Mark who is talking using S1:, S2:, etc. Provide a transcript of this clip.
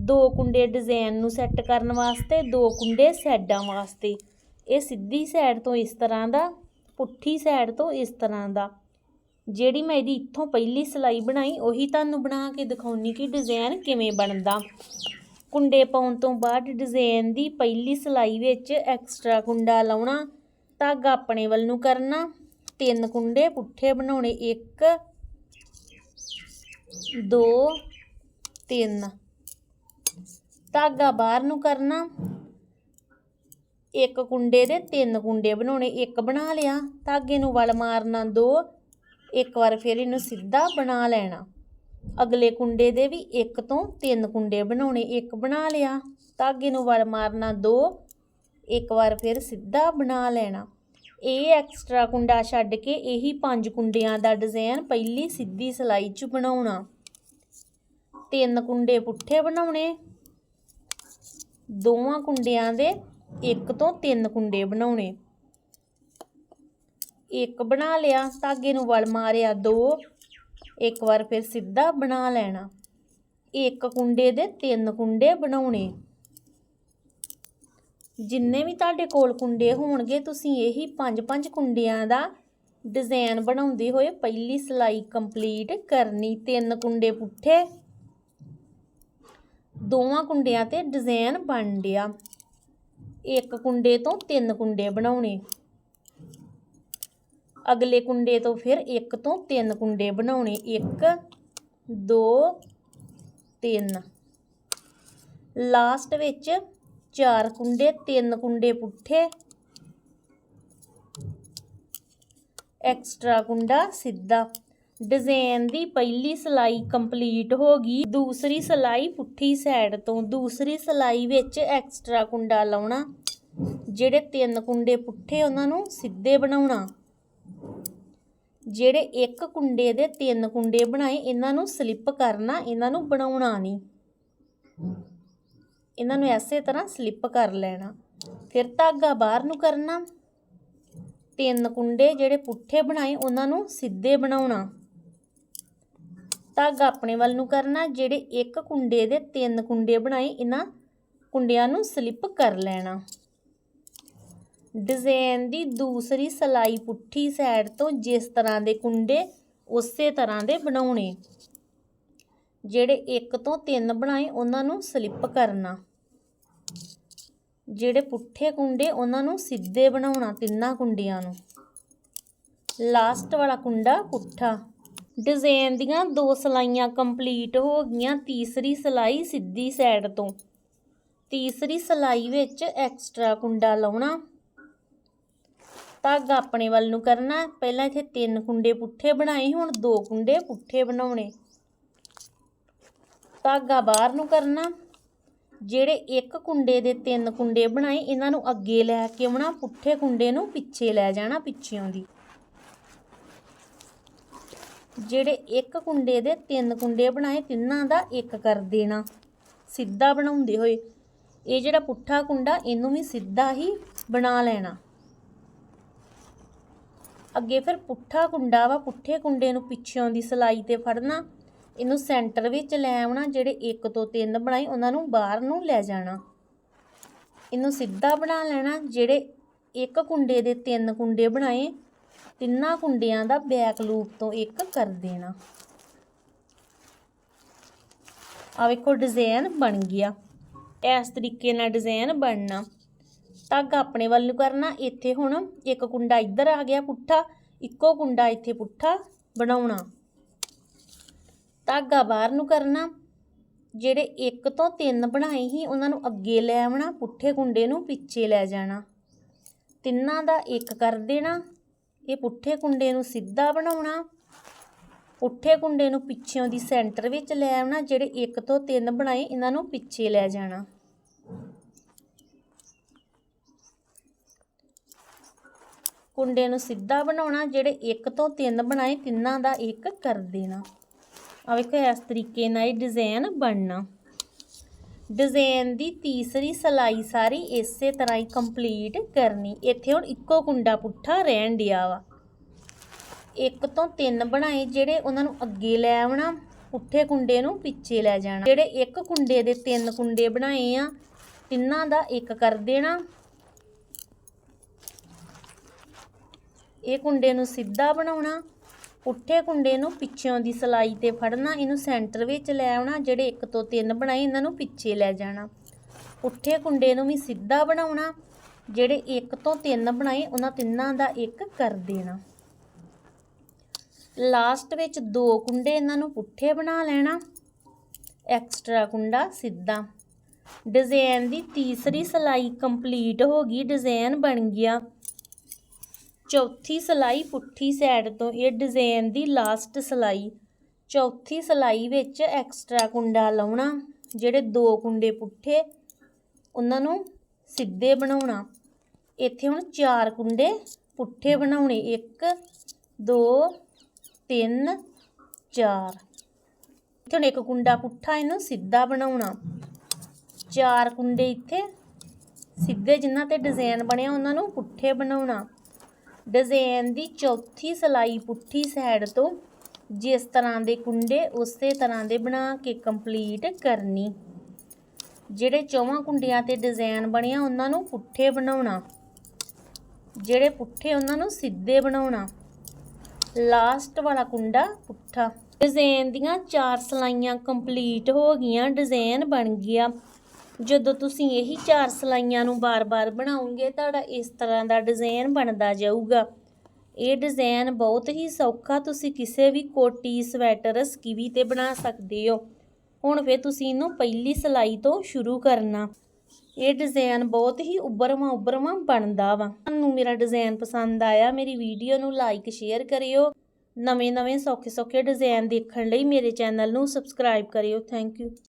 S1: ਦੋ ਕੁੰਡੇ ਡਿਜ਼ਾਈਨ ਨੂੰ ਸੈੱਟ ਕਰਨ ਵਾਸਤੇ, ਦੋ ਕੁੰਡੇ ਸਾਈਡਾਂ ਵਾਸਤੇ। ਇਹ ਸਿੱਧੀ ਸਾਈਡ ਤੋਂ ਇਸ ਤਰ੍ਹਾਂ ਦਾ, ਪੁੱਠੀ ਸਾਈਡ ਤੋਂ ਇਸ ਤਰ੍ਹਾਂ ਦਾ। ਜਿਹੜੀ ਮੈਂ ਇਹਦੀ ਇੱਥੋਂ ਪਹਿਲੀ ਸਲਾਈ ਬਣਾਈ, ਉਹੀ ਤੁਹਾਨੂੰ ਬਣਾ ਕੇ ਦਿਖਾਉਣੀ ਕਿ ਡਿਜ਼ਾਈਨ ਕਿਵੇਂ ਬਣਦਾ। ਕੁੰਡੇ ਪਾਉਣ ਤੋਂ ਬਾਅਦ ਡਿਜ਼ਾਈਨ ਦੀ ਪਹਿਲੀ ਸਲਾਈ ਵਿੱਚ ਐਕਸਟਰਾ ਕੁੰਡਾ ਲਾਉਣਾ, ਧਾਗਾ ਆਪਣੇ ਵੱਲ ਨੂੰ ਕਰਨਾ, ਤਿੰਨ ਕੁੰਡੇ ਪੁੱਠੇ ਬਣਾਉਣੇ, ਇੱਕ, ਦੋ, ਤਿੰਨ। ਧਾਗਾ ਬਾਹਰ ਨੂੰ ਕਰਨਾ। ਇੱਕ ਕੁੰਡੇ ਦੇ ਤਿੰਨ ਕੁੰਡੇ ਬਣਾਉਣੇ, ਇੱਕ ਬਣਾ ਲਿਆ। ਧਾਗੇ ਨੂੰ ਵਲ ਮਾਰਨਾ ਦੋ, ਇੱਕ ਵਾਰ ਫਿਰ ਇਹਨੂੰ ਸਿੱਧਾ ਬਣਾ ਲੈਣਾ। ਅਗਲੇ ਕੁੰਡੇ ਦੇ ਵੀ ਇੱਕ ਤੋਂ ਤਿੰਨ ਕੁੰਡੇ ਬਣਾਉਣੇ, ਇੱਕ ਬਣਾ ਲਿਆ। ਧਾਗੇ ਨੂੰ ਵਲ ਮਾਰਨਾ ਦੋ, ਇੱਕ ਵਾਰ ਫਿਰ ਸਿੱਧਾ ਬਣਾ ਲੈਣਾ। ਇਹ ਐਕਸਟਰਾ ਕੁੰਡਾ ਛੱਡ ਕੇ ਇਹੀ ਪੰਜ ਕੁੰਡਿਆਂ ਦਾ ਡਿਜ਼ਾਈਨ ਪਹਿਲੀ ਸਿੱਧੀ ਸਲਾਈ 'ਚ ਬਣਾਉਣਾ। ਤਿੰਨ ਕੁੰਡੇ ਪੁੱਠੇ ਬਣਾਉਣੇ ਦੋਵਾਂ ਕੁੰਡਿਆਂ ਦੇ ਇੱਕ ਤੋਂ ਤਿੰਨ ਕੁੰਡੇ ਬਣਾਉਣੇ। ਇੱਕ ਬਣਾ ਲਿਆ, ਧਾਗੇ ਨੂੰ ਵਲ ਮਾਰਿਆ ਦੋ, ਇੱਕ ਵਾਰ ਫਿਰ ਸਿੱਧਾ ਬਣਾ ਲੈਣਾ। ਇੱਕ ਕੁੰਡੇ ਦੇ ਤਿੰਨ ਕੁੰਡੇ ਬਣਾਉਣੇ। ਜਿੰਨੇ ਵੀ ਤੁਹਾਡੇ ਕੋਲ ਕੁੰਡੇ ਹੋਣਗੇ, ਤੁਸੀਂ ਇਹੀ ਪੰਜ ਪੰਜ ਕੁੰਡਿਆਂ ਦਾ ਡਿਜ਼ਾਈਨ ਬਣਾਉਂਦੇ ਹੋਏ ਪਹਿਲੀ ਸਲਾਈ ਕੰਪਲੀਟ ਕਰਨੀ। ਤਿੰਨ ਕੁੰਡੇ ਪੁੱਠੇ ਦੋਵਾਂ ਕੁੰਡਿਆਂ ਤੇ ਡਿਜ਼ਾਈਨ ਬਣ ਡਿਆ। ਇੱਕ ਕੁੰਡੇ ਤੋਂ ਤਿੰਨ ਕੁੰਡੇ ਬਣਾਉਣੇ। ਅਗਲੇ ਕੁੰਡੇ ਤੋਂ ਫਿਰ ਇੱਕ ਤੋਂ ਤਿੰਨ ਕੁੰਡੇ ਬਣਾਉਣੇ। ਇੱਕ, ਦੋ, ਤਿੰਨ। ਲਾਸਟ ਵਿੱਚ ਚਾਰ ਕੁੰਡੇ, ਤਿੰਨ ਕੁੰਡੇ ਪੁੱਠੇ। ਐਕਸਟਰਾ ਕੁੰਡਾ ਸਿੱਧਾ। ਡਿਜ਼ਾਈਨ ਦੀ ਪਹਿਲੀ ਸਲਾਈ ਕੰਪਲੀਟ ਹੋ ਗਈ। ਦੂਸਰੀ ਸਲਾਈ ਪੁੱਠੀ ਸਾਈਡ ਤੋਂ, ਦੂਸਰੀ ਸਲਾਈ ਵਿੱਚ ਐਕਸਟਰਾ ਕੁੰਡਾ ਲਾਉਣਾ, ਜਿਹੜੇ ਤਿੰਨ ਕੁੰਡੇ ਪੁੱਠੇ ਉਹਨਾਂ ਨੂੰ ਸਿੱਧੇ ਬਣਾਉਣਾ। ਜਿਹੜੇ ਇੱਕ ਕੁੰਡੇ ਦੇ ਤਿੰਨ ਕੁੰਡੇ ਬਣਾਏ, ਇਹਨਾਂ ਨੂੰ ਸਲਿੱਪ ਕਰਨਾ, ਇਹਨਾਂ ਨੂੰ ਬਣਾਉਣਾ ਨਹੀਂ। ਇਹਨਾਂ ਨੂੰ ਐਸੇ ਤਰ੍ਹਾਂ ਸਲਿੱਪ ਕਰ ਲੈਣਾ। ਫਿਰ ਧਾਗਾ ਬਾਹਰ ਨੂੰ ਕਰਨਾ। ਤਿੰਨ ਕੁੰਡੇ ਜਿਹੜੇ ਪੁੱਠੇ ਬਣਾਏ, ਉਹਨਾਂ ਨੂੰ ਸਿੱਧੇ ਬਣਾਉਣਾ। ਧਾਗਾ ਆਪਣੇ ਵੱਲ ਨੂੰ ਕਰਨਾ, ਜਿਹੜੇ ਇੱਕ ਕੁੰਡੇ ਦੇ ਤਿੰਨ ਕੁੰਡੇ ਬਣਾਏ, ਇਹਨਾਂ ਕੁੰਡਿਆਂ ਨੂੰ ਸਲਿੱਪ ਕਰ ਲੈਣਾ। ਡਿਜ਼ਾਈਨ ਦੀ ਦੂਸਰੀ ਸਲਾਈ ਪੁੱਠੀ ਸਾਈਡ ਤੋਂ ਜਿਸ ਤਰ੍ਹਾਂ ਦੇ ਕੁੰਡੇ, ਉਸੇ ਤਰ੍ਹਾਂ ਦੇ ਬਣਾਉਣੇ। ਜਿਹੜੇ ਇੱਕ ਤੋਂ ਤਿੰਨ ਬਣਾਏ, ਉਹਨਾਂ ਨੂੰ ਸਲਿੱਪ ਕਰਨਾ। ਜਿਹੜੇ ਪੁੱਠੇ ਕੁੰਡੇ, ਉਹਨਾਂ ਨੂੰ ਸਿੱਧੇ ਬਣਾਉਣਾ ਤਿੰਨਾਂ ਕੁੰਡਿਆਂ ਨੂੰ। ਲਾਸਟ ਵਾਲਾ ਕੁੰਡਾ ਪੁੱਠਾ। ਡਿਜ਼ਾਈਨ ਦੀਆਂ ਦੋ ਸਲਾਈਆਂ ਕੰਪਲੀਟ ਹੋ ਗਈਆਂ, ਤੀਸਰੀ ਸਲਾਈ ਸਿੱਧੀ ਸਾਈਡ ਤੋਂ। ਤੀਸਰੀ ਸਲਾਈ ਵਿੱਚ ਐਕਸਟਰਾ ਕੁੰਡਾ ਲਾਉਣਾ। ਧਾਗਾ ਆਪਣੇ ਵੱਲ ਨੂੰ ਕਰਨਾ। ਪਹਿਲਾਂ ਇੱਥੇ ਤਿੰਨ ਕੁੰਡੇ ਪੁੱਠੇ ਬਣਾਏ, ਹੁਣ ਦੋ ਕੁੰਡੇ ਪੁੱਠੇ ਬਣਾਉਣੇ। ਧਾਗਾ ਬਾਹਰ ਨੂੰ ਕਰਨਾ। ਜਿਹੜੇ ਇੱਕ ਕੁੰਡੇ ਦੇ ਤਿੰਨ ਕੁੰਡੇ ਬਣਾਏ, ਇਹਨਾਂ ਨੂੰ ਅੱਗੇ ਲੈ ਕੇ ਆਉਣਾ। ਪੁੱਠੇ ਕੁੰਡੇ ਨੂੰ ਪਿੱਛੇ ਲੈ ਜਾਣਾ ਪਿੱਛੇ ਦੀ। ਜਿਹੜੇ ਇੱਕ ਕੁੰਡੇ ਦੇ ਤਿੰਨ ਕੁੰਡੇ ਬਣਾਏ, ਤਿੰਨਾਂ ਦਾ ਇੱਕ ਕਰ ਦੇਣਾ। ਸਿੱਧਾ ਬਣਾਉਂਦੇ ਹੋਏ। ਇਹ ਜਿਹੜਾ ਪੁੱਠਾ ਕੁੰਡਾ, ਇਹਨੂੰ ਵੀ ਸਿੱਧਾ ਹੀ ਬਣਾ ਲੈਣਾ। ਅੱਗੇ ਫਿਰ ਪੁੱਠਾ ਕੁੰਡਾ ਵਾ, ਪੁੱਠੇ ਕੁੰਡੇ ਨੂੰ ਪਿੱਛੋਂ ਦੀ ਸਲਾਈ ਤੇ ਫੜਨਾ। ਇਹਨੂੰ ਸੈਂਟਰ ਵਿੱਚ ਲੈ ਆਉਣਾ, ਜਿਹੜੇ ਇੱਕ ਤੋਂ ਤਿੰਨ ਬਣਾਏ, ਉਹਨਾਂ ਨੂੰ ਬਾਹਰ ਨੂੰ ਲੈ ਜਾਣਾ। ਇਹਨੂੰ ਸਿੱਧਾ ਬਣਾ ਲੈਣਾ, ਜਿਹੜੇ ਇੱਕ ਕੁੰਡੇ ਦੇ ਤਿੰਨ ਕੁੰਡੇ ਬਣਾਏ ਤਿੰਨਾਂ ਕੁੰਡਿਆਂ ਦਾ ਬੈਕ ਲੂਪ ਤੋਂ ਇੱਕ ਕਰ ਦੇਣਾ। ਆ ਵੇਖੋ ਡਿਜ਼ਾਈਨ ਬਣ ਗਿਆ। ਇਸ ਤਰੀਕੇ ਨਾਲ ਡਿਜ਼ਾਈਨ ਬਣਨਾ। ਧਾਗਾ ਆਪਣੇ ਵੱਲ ਨੂੰ ਕਰਨਾ। ਇੱਥੇ ਹੁਣ ਇੱਕ ਕੁੰਡਾ ਇੱਧਰ ਆ ਗਿਆ ਪੁੱਠਾ, ਇੱਕੋ ਕੁੰਡਾ ਇੱਥੇ ਪੁੱਠਾ ਬਣਾਉਣਾ। ਧਾਗਾ ਬਾਹਰ ਨੂੰ ਕਰਨਾ। ਜਿਹੜੇ ਇੱਕ ਤੋਂ ਤਿੰਨ ਬਣਾਏ ਸੀ, ਉਹਨਾਂ ਨੂੰ ਅੱਗੇ ਲੈ ਆਉਣਾ। ਪੁੱਠੇ ਕੁੰਡੇ ਨੂੰ ਪਿੱਛੇ ਲੈ ਜਾਣਾ। ਤਿੰਨਾਂ ਦਾ ਇੱਕ ਕਰ ਦੇਣਾ। ਇਹ ਪੁੱਠੇ ਕੁੰਡੇ ਨੂੰ ਸਿੱਧਾ ਬਣਾਉਣਾ, ਪੁੱਠੇ ਕੁੰਡੇ ਨੂੰ ਪਿੱਛੇੋਂ ਦੀ ਸੈਂਟਰ ਵਿੱਚ ਲੈ ਆਉਣਾ, ਜਿਹੜੇ 1 ਤੋਂ 3 ਬਣਾਏ ਇਹਨਾਂ ਨੂੰ ਪਿੱਛੇ ਲੈ ਜਾਣਾ। ਕੁੰਡੇ ਨੂੰ ਸਿੱਧਾ ਬਣਾਉਣਾ, ਜਿਹੜੇ 1 ਤੋਂ 3 ਬਣਾਏ ਤਿੰਨਾਂ ਦਾ ਇੱਕ ਕਰ ਦੇਣਾ। ਆ ਵੇਖੋ, ਇਸ ਤਰੀਕੇ ਨਾਲ ਇਹ ਡਿਜ਼ਾਈਨ ਬਣਨਾ। ਡਿਜ਼ਾਈਨ ਦੀ ਤੀਸਰੀ ਸਲਾਈ ਸਾਰੀ ਇਸੇ ਤਰ੍ਹਾਂ ਹੀ ਕੰਪਲੀਟ ਕਰਨੀ। ਇੱਥੇ ਹੁਣ ਇੱਕੋ ਕੁੰਡਾ ਪੁੱਠਾ ਰਹਿਣ ਡਿਆ ਵਾ। ਇੱਕ ਤੋਂ ਤਿੰਨ ਬਣਾਏ ਜਿਹੜੇ ਉਹਨਾਂ ਨੂੰ ਅੱਗੇ ਲੈ ਆਉਣਾ, ਪੁੱਠੇ ਕੁੰਡੇ ਨੂੰ ਪਿੱਛੇ ਲੈ ਜਾਣਾ। ਜਿਹੜੇ ਇੱਕ ਕੁੰਡੇ ਦੇ ਤਿੰਨ ਕੁੰਡੇ ਬਣਾਏ ਆ, ਤਿੰਨਾਂ ਦਾ ਇੱਕ ਕਰ ਦੇਣਾ। ਇਹ ਕੁੰਡੇ ਨੂੰ ਸਿੱਧਾ ਬਣਾਉਣਾ। ਪੁੱਠੇ ਕੁੰਡੇ ਨੂੰ ਪਿੱਛੋਂ ਦੀ ਸਲਾਈ ਤੇ ਫੜਨਾ, ਇਹਨੂੰ ਸੈਂਟਰ ਵਿੱਚ ਲੈ ਆਉਣਾ, ਜਿਹੜੇ ਇੱਕ ਤੋਂ ਤਿੰਨ ਬਣਾਏ, ਇਹਨਾਂ ਨੂੰ ਪਿੱਛੇ ਲੈ ਜਾਣਾ। ਪੁੱਠੇ ਕੁੰਡੇ ਨੂੰ ਵੀ ਸਿੱਧਾ ਬਣਾਉਣਾ, ਜਿਹੜੇ ਇੱਕ ਤੋਂ ਤਿੰਨ ਬਣਾਏ, ਉਹਨਾਂ ਤਿੰਨਾਂ ਦਾ ਇੱਕ ਕਰ ਦੇਣਾ। ਲਾਸਟ ਵਿੱਚ ਦੋ ਕੁੰਡੇ ਇਹਨਾਂ ਨੂੰ ਪੁੱਠੇ ਬਣਾ ਲੈਣਾ। ਐਕਸਟਰਾ ਕੁੰਡਾ ਸਿੱਧਾ। ਡਿਜ਼ਾਈਨ ਦੀ ਤੀਸਰੀ ਸਲਾਈ ਕੰਪਲੀਟ ਹੋ ਗਈ ਡਿਜ਼ਾਈਨ ਬਣ ਗਿਆ। ਚੌਥੀ ਸਲਾਈ ਪੁੱਠੀ ਸਾਈਡ ਤੋਂ ਇਹ ਡਿਜ਼ਾਈਨ ਦੀ ਲਾਸਟ ਸਲਾਈ। ਚੌਥੀ ਸਲਾਈ ਵਿੱਚ ਐਕਸਟਰਾ ਕੁੰਡਾ ਲਾਉਣਾ, ਜਿਹੜੇ ਦੋ ਕੁੰਡੇ ਪੁੱਠੇ, ਉਹਨਾਂ ਨੂੰ ਸਿੱਧੇ ਬਣਾਉਣਾ। ਇੱਥੇ ਹੁਣ ਚਾਰ ਕੁੰਡੇ ਪੁੱਠੇ ਬਣਾਉਣੇ 1 2 3 4 ਇੱਥੇ ਹੁਣ ਇੱਕ ਕੁੰਡਾ ਪੁੱਠਾ, ਇਹਨੂੰ ਸਿੱਧਾ ਬਣਾਉਣਾ। ਚਾਰ ਕੁੰਡੇ ਇੱਥੇ ਸਿੱਧੇ ਜਿਨ੍ਹਾਂ ਤੇ ਡਿਜ਼ਾਈਨ ਬਣਿਆ, ਉਹਨਾਂ ਨੂੰ ਪੁੱਠੇ ਬਣਾਉਣਾ। ਡਿਜ਼ਾਈਨ ਦੀ ਚੌਥੀ ਸਲਾਈ ਪੁੱਠੀ ਸਾਈਡ ਤੋਂ ਜਿਸ ਤਰ੍ਹਾਂ ਦੇ ਕੁੰਡੇ, ਉਸੇ ਤਰ੍ਹਾਂ ਦੇ ਬਣਾ ਕੇ ਕੰਪਲੀਟ ਕਰਨੀ। ਜਿਹੜੇ ਚੌਵਾਂ ਕੁੰਡਿਆਂ ਤੇ ਡਿਜ਼ਾਈਨ ਬਣਿਆ, ਉਹਨਾਂ ਨੂੰ ਪੁੱਠੇ ਬਣਾਉਣਾ। ਜਿਹੜੇ ਪੁੱਠੇ, ਉਹਨਾਂ ਨੂੰ ਸਿੱਧੇ ਬਣਾਉਣਾ। ਲਾਸਟ ਵਾਲਾ ਕੁੰਡਾ ਪੁੱਠਾ। ਡਿਜ਼ਾਈਨ ਦੀਆਂ ਚਾਰ ਸਲਾਈਆਂ ਕੰਪਲੀਟ ਹੋ ਗਈਆਂ ਡਿਜ਼ਾਈਨ ਬਣ ਗਿਆ। ਜਦੋਂ ਤੁਸੀਂ ਇਹੀ ਚਾਰ ਸਲਾਈਆਂ ਨੂੰ ਬਾਰ-ਬਾਰ ਬਣਾਉਂਗੇ, ਤੁਹਾਡਾ ਇਸ ਤਰ੍ਹਾਂ ਦਾ ਡਿਜ਼ਾਈਨ ਬਣਦਾ ਜਾਊਗਾ। ਇਹ ਡਿਜ਼ਾਈਨ ਬਹੁਤ ਹੀ ਸੌਖਾ, ਤੁਸੀਂ ਕਿਸੇ ਵੀ ਕੋਟੀ, ਸਵੈਟਰ, ਸਕੀਵੀ ਤੇ ਬਣਾ ਸਕਦੇ ਹੋ। ਹੁਣ ਫਿਰ ਤੁਸੀਂ ਇਹਨੂੰ ਪਹਿਲੀ ਸਲਾਈ ਤੋਂ ਸ਼ੁਰੂ ਕਰਨਾ। ਇਹ ਡਿਜ਼ਾਈਨ ਬਹੁਤ ਹੀ ਉੱਭਰਵਾਂ ਉੱਭਰਵਾਂ ਬਣਦਾ ਵਾ। ਤੁਹਾਨੂੰ ਮੇਰਾ ਡਿਜ਼ਾਈਨ ਪਸੰਦ ਆਇਆ, ਮੇਰੀ ਵੀਡੀਓ ਨੂੰ ਲਾਈਕ, ਸ਼ੇਅਰ ਕਰਿਓ। ਨਵੇਂ ਨਵੇਂ ਸੌਖੇ ਸੌਖੇ ਡਿਜ਼ਾਈਨ ਦੇਖਣ ਲਈ ਮੇਰੇ ਚੈਨਲ ਨੂੰ ਸਬਸਕ੍ਰਾਈਬ ਕਰਿਓ। Thank you.